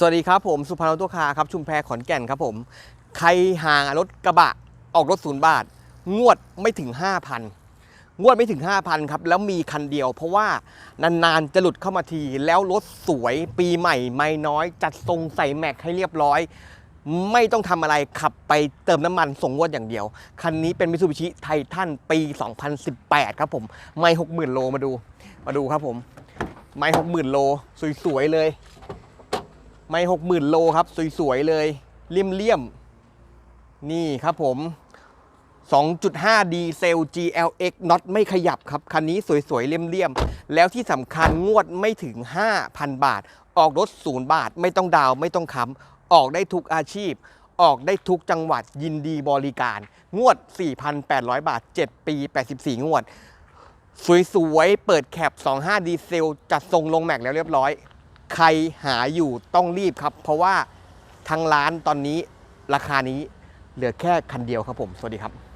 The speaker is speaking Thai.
สวัสดีครับผมสุพรรณตัวคาครับชุมแพขอนแก่นครับผมใครห่างรถกระบะออกรถศูนย์บาท งวดไม่ถึง 5,000 งวดไม่ถึง 5,000 ครับ แล้วมีคันเดียว เพราะว่านานๆจะหลุดเข้ามาที แล้วรถสวยปีใหม่ ไม่น้อย จัดทรงใส่แม็กให้เรียบร้อย ไม่ต้องทำอะไรขับไปเติมน้ำมันส่งงวดอย่างเดียว คันนี้เป็นมิตซูบิชิไททันปี 2018 ครับผม ไม่ 60,000 โลมาดู มาดูครับผม ไม่ 60,000 โล สวยๆเลย ไม่หกหมื่นโลครับ สวยๆเลยเลี่ยมๆนี่ครับผม 2.5 ดีเซล GLX น็อตไม่ขยับครับ คันนี้สวยๆ เลี่ยมๆ แล้วที่สำคัญงวดไม่ถึง 5,000 บาท ออกรถศูนย์บาท ไม่ต้องดาวไม่ต้องค้ำออกได้ทุกอาชีพ ออกได้ทุกจังหวัดยินดีบริการ งวด 4,800 บาท 7 ปี 84 งวด สวยๆ เปิดแคป 25 ดีเซล จัดทรงลงแม็กแล้วเรียบร้อย ใครหาอยู่ต้องรีบครับ เพราะว่าทางร้านตอนนี้ราคานี้เหลือแค่คันเดียวครับผม สวัสดีครับ